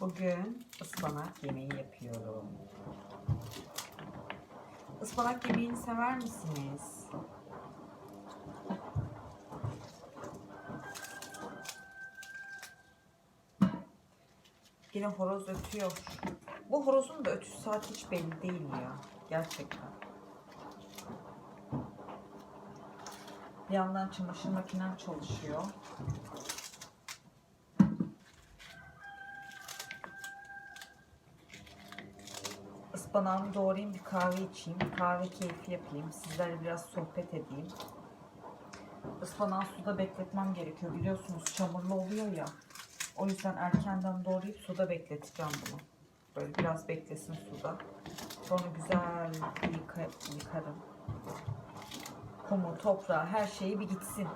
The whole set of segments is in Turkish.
Bugün ıspanak yemeği yapıyorum. Ispanak yemeğini sever misiniz? Yine horoz ötüyor. Bu horozun da ötüş saati hiç belli değil ya. Gerçekten. Bir yandan çamaşır makinem çalışıyor. Ispanağımı doğrayayım, bir kahve içeyim, kahve keyfi yapayım, sizlerle biraz sohbet edeyim. Ispanağı suda bekletmem gerekiyor. Biliyorsunuz çamurlu oluyor ya. O yüzden erkenden doğrayıp suda bekleteceğim bunu. Böyle biraz beklesin suda. Sonra güzel yıka, yıkarım. Kumu, toprağı, her şeyi bir gitsin.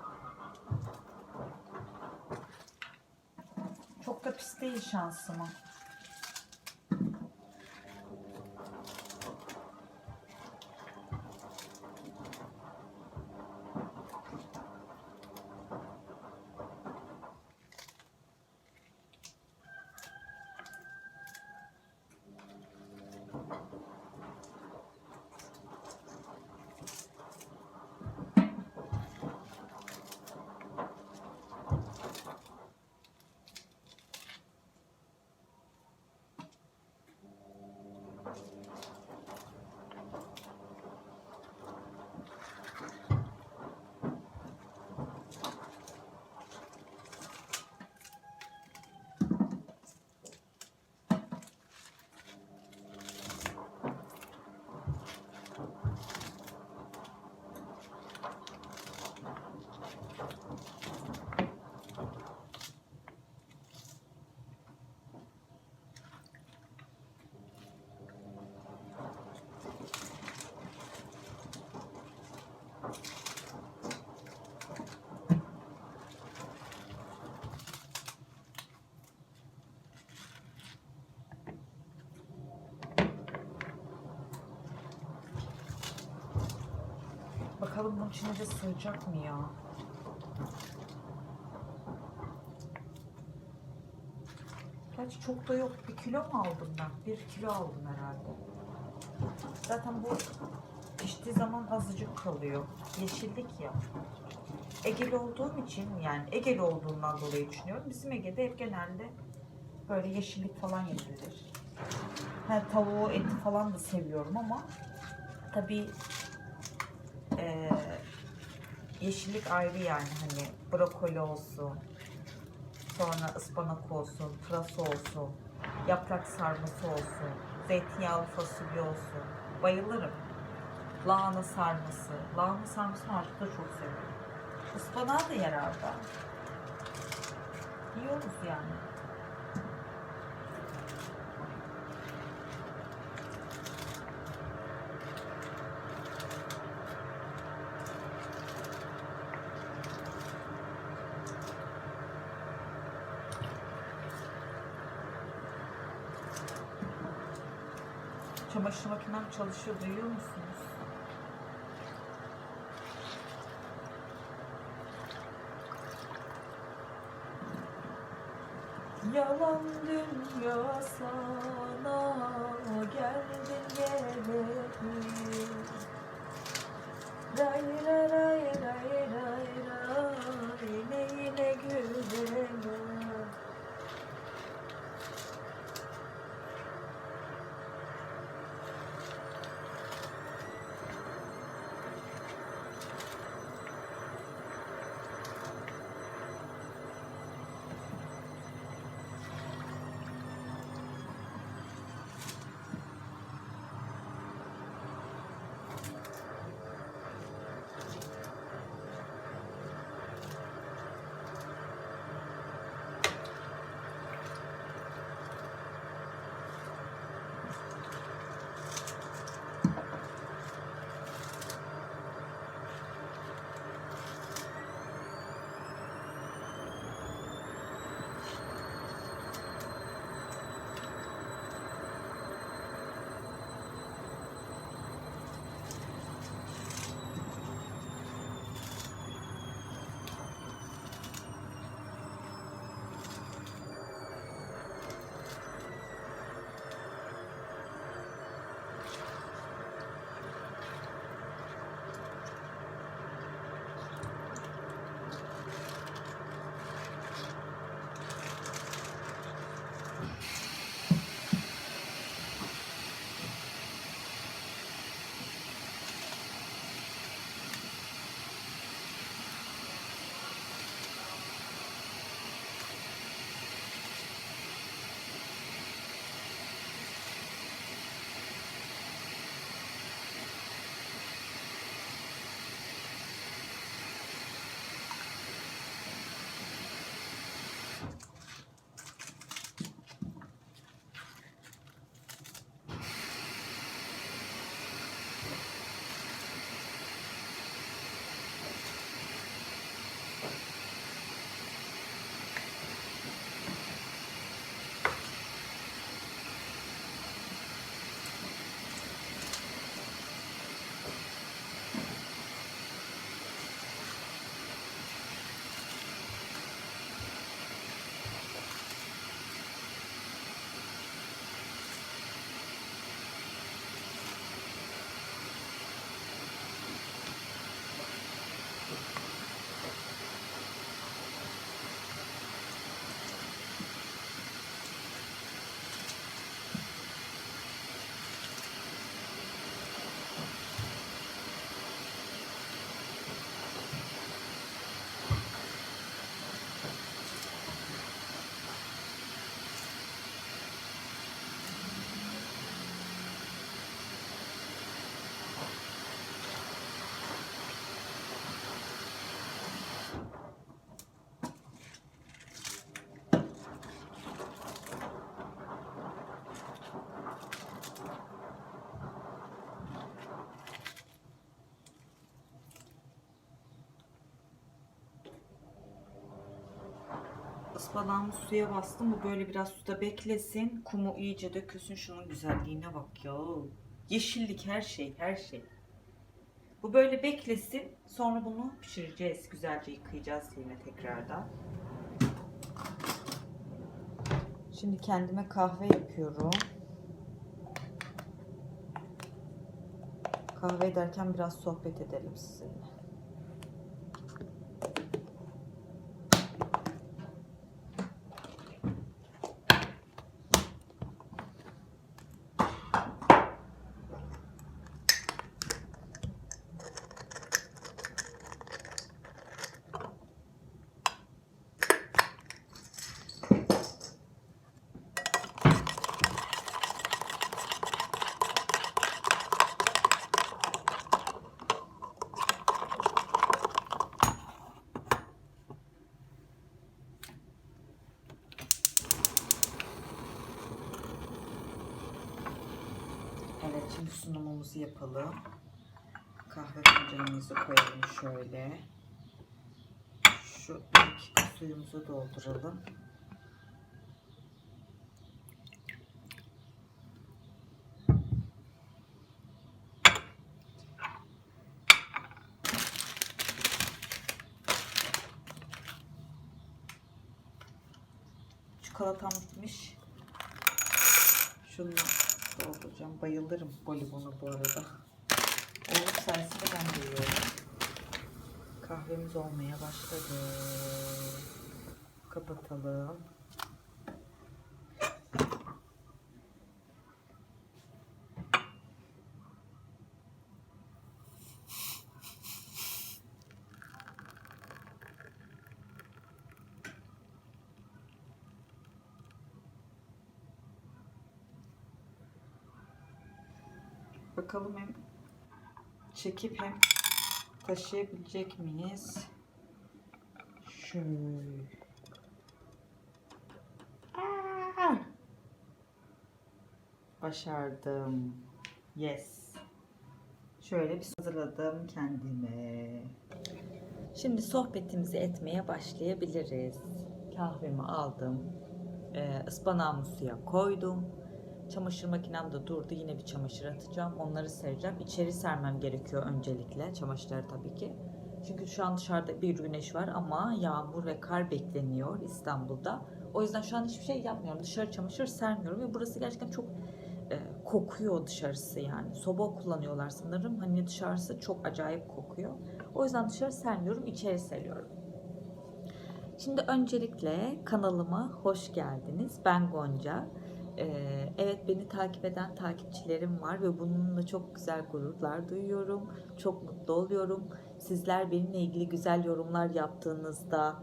Çok da pis değil şansıma. Bakalım bunun içine de sığacak mı ya? Gerçi çok da yok. Bir kilo mu aldım ben? Bir kilo aldım herhalde. Zaten bu piştiği zaman azıcık kalıyor. Yeşillik ya. Egeli olduğum için yani Egeli olduğundan dolayı düşünüyorum. Bizim Ege'de hep genelde böyle yeşillik falan yapılır. Ha, tavuğu, eti falan da seviyorum ama tabii ee, yeşillik ayrı yani hani brokoli olsun, sonra ıspanak olsun, pırasa olsun, yaprak sarması olsun, zeytinyağlı fasulye olsun. Bayılırım. Lahana sarması. Lahana sarmasını artık da çok seviyorum. Ispanağı da yer arada. Yiyoruz yani. Çamaşır makinem çalışıyor duyuyor musunuz? Yalan dünya sana geldin ray ray ray ıspanağımı suya bastım. Bu böyle biraz suda beklesin. Kumu iyice dökülsün. Şunun güzelliğine bak ya. Yeşillik her şey, her şey. Bu böyle beklesin. Sonra bunu pişireceğiz. Güzelce yıkayacağız yine tekrardan. Şimdi kendime kahve yapıyorum. Kahve ederken biraz sohbet edelim sizinle. Evet şimdi sunumumuzu yapalım. Kahve fincanımızı koyalım şöyle. Şu ilk suyumuzu dolduralım. Çikolatam bitmiş. Şunu dolduracağım. Bayılırım bolibonu bu arada. Oğlum sayesinde ben de yiyorum. Kahvemiz olmaya başladı. Kapatalım. Bakalım hem çekip hem taşıyabilecek miyiz? Şöyle. Aa! Başardım. Yes. Şöyle bir hazırladım kendime. Şimdi sohbetimizi etmeye başlayabiliriz. Kahvemi aldım. Ee, ıspanağımı suya koydum. Çamaşır makinem de durdu. Yine bir çamaşır atacağım. Onları sereceğim. İçeri sermem gerekiyor öncelikle. Çamaşırları tabii ki. Çünkü şu an dışarıda bir güneş var ama yağmur ve kar bekleniyor İstanbul'da. O yüzden şu an hiçbir şey yapmıyorum. Dışarı çamaşır sermiyorum ve burası gerçekten çok e, kokuyor dışarısı yani. Soba kullanıyorlar sanırım. Hani dışarısı çok acayip kokuyor. O yüzden dışarı sermiyorum, içeri seriyorum. Şimdi öncelikle kanalıma hoş geldiniz. Ben Gonca. Evet beni takip eden takipçilerim var ve bununla çok güzel gururlar duyuyorum. Çok mutlu oluyorum. Sizler benimle ilgili güzel yorumlar yaptığınızda,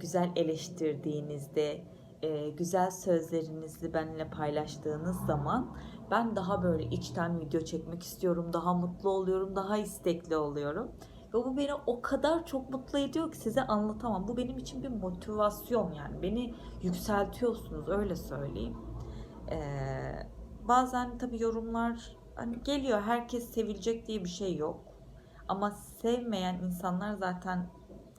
güzel eleştirdiğinizde, güzel sözlerinizi benimle paylaştığınız zaman ben daha böyle içten video çekmek istiyorum. Daha mutlu oluyorum, daha istekli oluyorum. Ve bu beni o kadar çok mutlu ediyor ki size anlatamam. Bu benim için bir motivasyon yani. Beni yükseltiyorsunuz öyle söyleyeyim. Ee, bazen tabii yorumlar hani geliyor. Herkes sevilecek diye bir şey yok. Ama sevmeyen insanlar zaten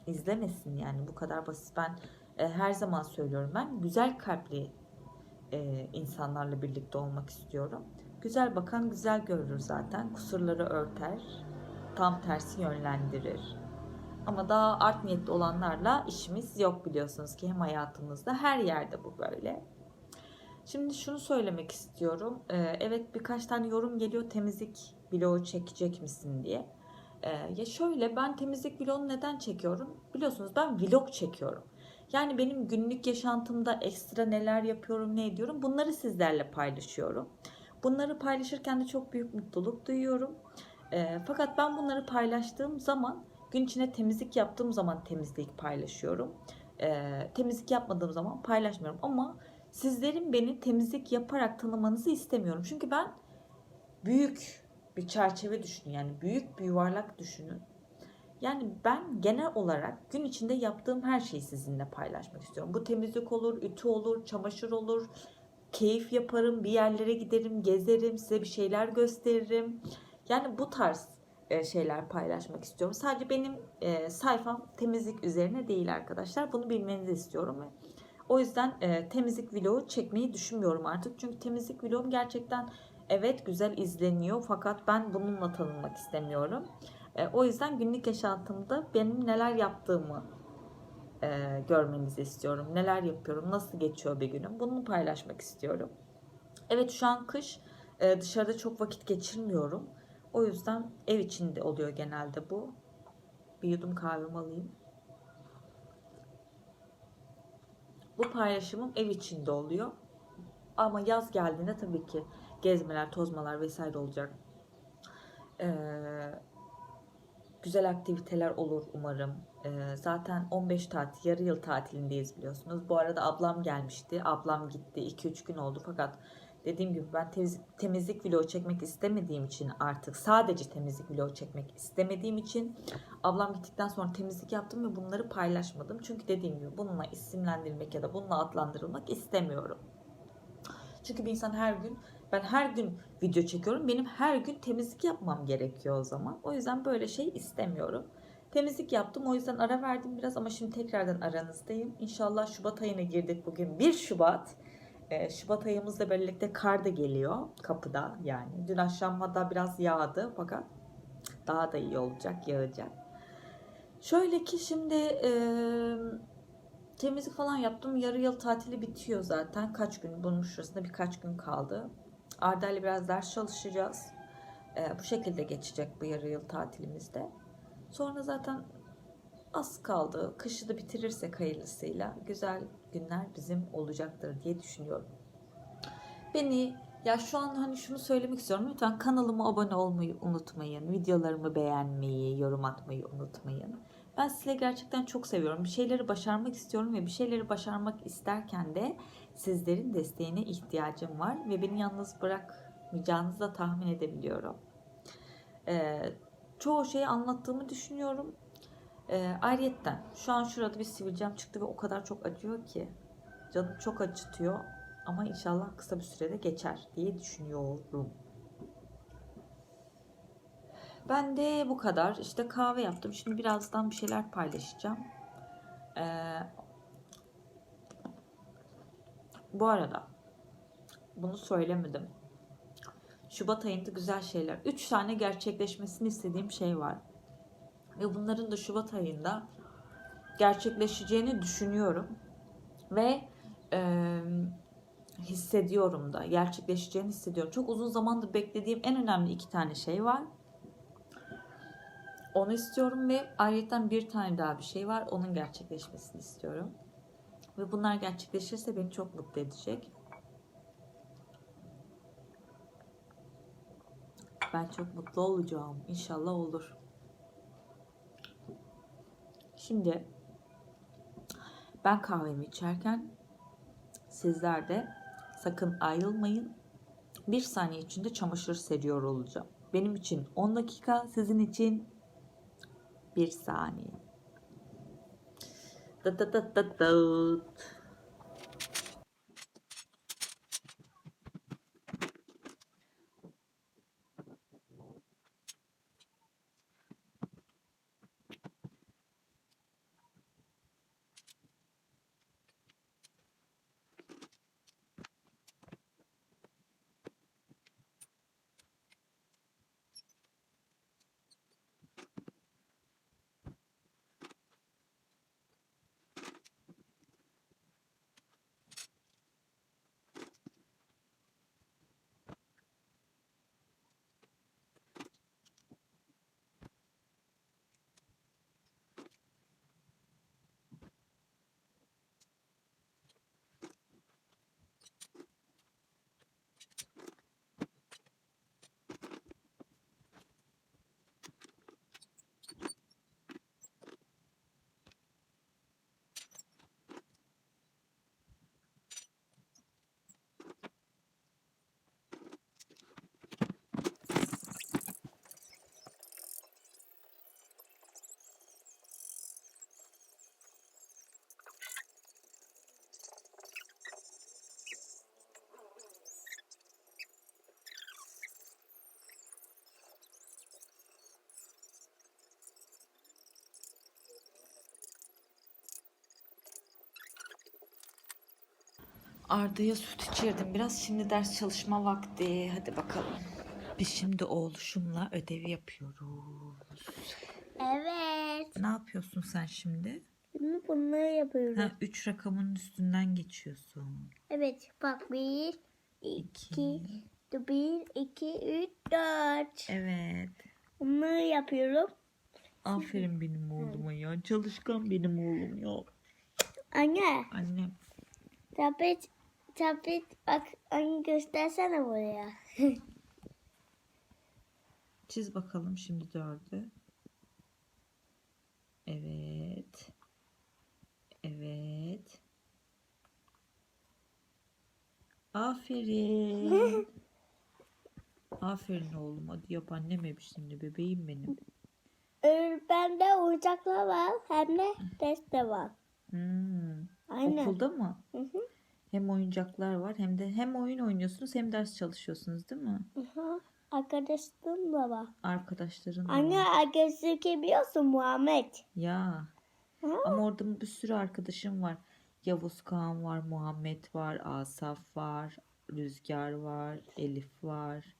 izlemesin yani bu kadar basit. Ben e, her zaman söylüyorum ben güzel kalpli e, insanlarla birlikte olmak istiyorum. Güzel bakan güzel görür zaten. Kusurları örter. Tam tersi yönlendirir. Ama daha art niyetli olanlarla işimiz yok biliyorsunuz ki hem hayatımızda her yerde bu böyle. Şimdi şunu söylemek istiyorum. Ee, evet birkaç tane yorum geliyor temizlik vlogu çekecek misin diye. Ee, ya şöyle ben temizlik vlogunu neden çekiyorum? Biliyorsunuz ben vlog çekiyorum. Yani benim günlük yaşantımda ekstra neler yapıyorum, ne ediyorum bunları sizlerle paylaşıyorum. Bunları paylaşırken de çok büyük mutluluk duyuyorum. Ee, fakat ben bunları paylaştığım zaman gün içinde temizlik yaptığım zaman temizlik paylaşıyorum. Ee, temizlik yapmadığım zaman paylaşmıyorum ama sizlerin beni temizlik yaparak tanımanızı istemiyorum. Çünkü ben büyük bir çerçeve düşünün yani büyük bir yuvarlak düşünün. Yani ben genel olarak gün içinde yaptığım her şeyi sizinle paylaşmak istiyorum. Bu temizlik olur, ütü olur, çamaşır olur. Keyif yaparım, bir yerlere giderim, gezerim, size bir şeyler gösteririm. Yani bu tarz e, şeyler paylaşmak istiyorum. Sadece benim e, sayfam temizlik üzerine değil arkadaşlar. Bunu bilmenizi istiyorum ve O yüzden e, temizlik vlogu çekmeyi düşünmüyorum artık. Çünkü temizlik vlogum gerçekten evet güzel izleniyor fakat ben bununla tanınmak istemiyorum. E, o yüzden günlük yaşantımda benim neler yaptığımı e, görmenizi istiyorum. Neler yapıyorum, nasıl geçiyor bir günüm bunu paylaşmak istiyorum. Evet şu an kış e, dışarıda çok vakit geçirmiyorum. O yüzden ev içinde oluyor genelde bu. Bir yudum kahvemi alayım. Bu paylaşımım ev içinde oluyor. Ama yaz geldiğinde tabii ki gezmeler, tozmalar vesaire olacak. Ee, güzel aktiviteler olur umarım. Ee, zaten 15 tatil, yarı yıl tatilindeyiz biliyorsunuz. Bu arada ablam gelmişti. Ablam gitti. 2-3 gün oldu fakat dediğim gibi ben temiz, temizlik vlogu çekmek istemediğim için artık sadece temizlik vlogu çekmek istemediğim için ablam gittikten sonra temizlik yaptım ve bunları paylaşmadım. Çünkü dediğim gibi bununla isimlendirmek ya da bununla adlandırılmak istemiyorum. Çünkü bir insan her gün ben her gün video çekiyorum. Benim her gün temizlik yapmam gerekiyor o zaman. O yüzden böyle şey istemiyorum. Temizlik yaptım. O yüzden ara verdim biraz ama şimdi tekrardan aranızdayım. İnşallah Şubat ayına girdik bugün. 1 Şubat. Ee, Şubat ayımızla birlikte kar da geliyor kapıda yani. Dün akşam hatta biraz yağdı fakat daha da iyi olacak, yağacak. Şöyle ki şimdi e, temizlik falan yaptım. Yarı yıl tatili bitiyor zaten. Kaç gün bunun şurasında birkaç gün kaldı. Arda ile biraz ders çalışacağız. E, bu şekilde geçecek bu yarı yıl tatilimizde. Sonra zaten az kaldı. Kışı da bitirirsek hayırlısıyla güzel günler bizim olacaktır diye düşünüyorum. Beni ya şu an hani şunu söylemek istiyorum. Lütfen kanalıma abone olmayı unutmayın. Videolarımı beğenmeyi, yorum atmayı unutmayın. Ben sizi gerçekten çok seviyorum. Bir şeyleri başarmak istiyorum ve bir şeyleri başarmak isterken de sizlerin desteğine ihtiyacım var ve beni yalnız bırakmayacağınızı da tahmin edebiliyorum. Ee, çoğu şeyi anlattığımı düşünüyorum. Ee, ayrıyetten şu an şurada bir sivilcem çıktı ve o kadar çok acıyor ki canım çok acıtıyor ama inşallah kısa bir sürede geçer diye düşünüyorum. Ben de bu kadar. İşte kahve yaptım. Şimdi birazdan bir şeyler paylaşacağım. Ee, bu arada bunu söylemedim. Şubat ayında güzel şeyler. 3 tane gerçekleşmesini istediğim şey var. Ve bunların da Şubat ayında gerçekleşeceğini düşünüyorum. Ve e, hissediyorum da. Gerçekleşeceğini hissediyorum. Çok uzun zamandır beklediğim en önemli iki tane şey var. Onu istiyorum ve ayrıca bir tane daha bir şey var. Onun gerçekleşmesini istiyorum. Ve bunlar gerçekleşirse beni çok mutlu edecek. Ben çok mutlu olacağım. İnşallah olur. Şimdi ben kahvemi içerken sizler de sakın ayrılmayın. Bir saniye içinde çamaşır seriyor olacağım. Benim için 10 dakika, sizin için bir saniye. Dıt dıt dıt dıt dıt. Arda'ya süt içirdim biraz. Şimdi ders çalışma vakti. Hadi bakalım. Biz şimdi oğluşumla ödevi yapıyoruz. Evet. Ne yapıyorsun sen şimdi? Bunu bunları yapıyorum. Ha, üç rakamın üstünden geçiyorsun. Evet. Bak bir, İki. iki, bir, iki, üç, dört. Evet. Bunları yapıyorum. Aferin benim oğluma ya. Çalışkan benim oğlum ya. Anne. Annem. Tablet, tablet bak anne göstersene buraya. Çiz bakalım şimdi dördü. Evet. Evet. Aferin. Aferin oğlum. Hadi yap annem hep şimdi bebeğim benim. Ee, Bende oyuncaklar var hem de test de var. Hmm. Aynen. Okulda mı? Hı hı. Hem oyuncaklar var hem de hem oyun oynuyorsunuz hem ders çalışıyorsunuz değil mi? Aha, Arkadaşlarım da var. Arkadaşların da Anne var. arkadaşı kim biliyorsun Muhammed? Ya. Ha? Ama orada bir sürü arkadaşım var. Yavuz Kağan var, Muhammed var, Asaf var, Rüzgar var, Elif var,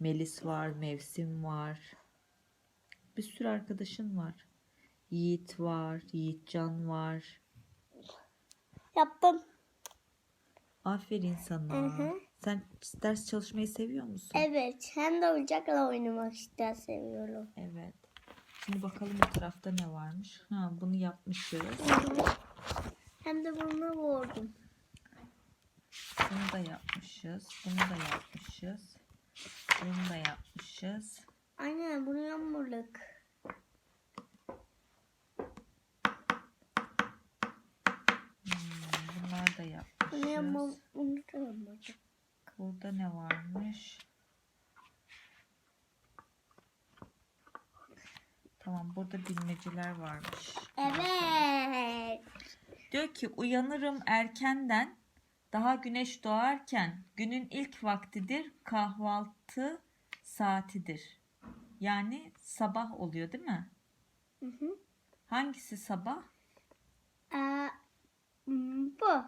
Melis var, Mevsim var. Bir sürü arkadaşın var. Yiğit var, Yiğitcan var. Yaptım. Aferin sana. Hı hı. Sen ders çalışmayı seviyor musun? Evet. Hem de oyuncakla oynamak ister seviyorum. Evet. Şimdi bakalım bu tarafta ne varmış. Ha, bunu yapmışız. Hem de bunu vurdum. Bunu da yapmışız. Bunu da yapmışız. Bunu da yapmışız. Anne bunu yapmadık. Hmm, bunlar da Bunu yapma, yapmışız. bunu da yapmadık. Burada ne varmış? Tamam burada bilmeceler varmış. Evet. Diyor ki uyanırım erkenden daha güneş doğarken günün ilk vaktidir kahvaltı saatidir. Yani sabah oluyor değil mi? Hı hı. Hangisi sabah? Hmm, bu.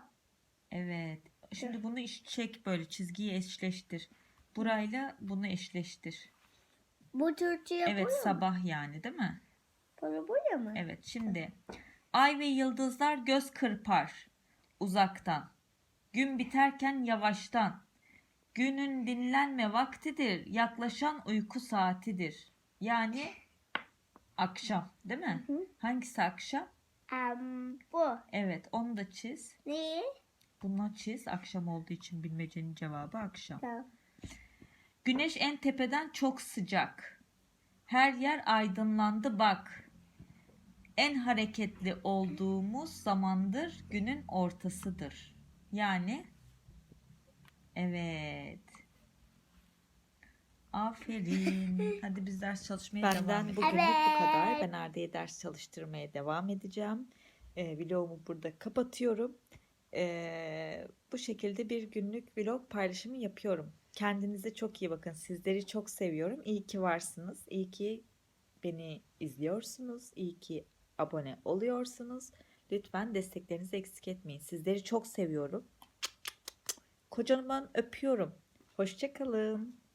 Evet. Şimdi bunu iş çek böyle çizgiyi eşleştir. Burayla bunu eşleştir. Bu Türkçe yapıyor Evet mu? sabah yani değil mi? Bunu bu mu? Evet şimdi ay ve yıldızlar göz kırpar uzaktan. Gün biterken yavaştan. Günün dinlenme vaktidir. Yaklaşan uyku saatidir. Yani akşam değil mi? Hı hı. Hangisi akşam? Am, bu. Evet onu da çiz. Ne? Bunu çiz. Akşam olduğu için bilmecenin cevabı akşam. Tamam. Güneş en tepeden çok sıcak. Her yer aydınlandı bak. En hareketli olduğumuz zamandır günün ortasıdır. Yani evet. Aferin. Hadi biz ders çalışmaya devam Benden edelim. bugünlük bu kadar. Evet. Ben Arda'ya ders çalıştırmaya devam edeceğim. Ee, vlogumu burada kapatıyorum. Ee, bu şekilde bir günlük vlog paylaşımı yapıyorum. Kendinize çok iyi bakın. Sizleri çok seviyorum. İyi ki varsınız. İyi ki beni izliyorsunuz. İyi ki abone oluyorsunuz. Lütfen desteklerinizi eksik etmeyin. Sizleri çok seviyorum. Kocaman öpüyorum. Hoşçakalın.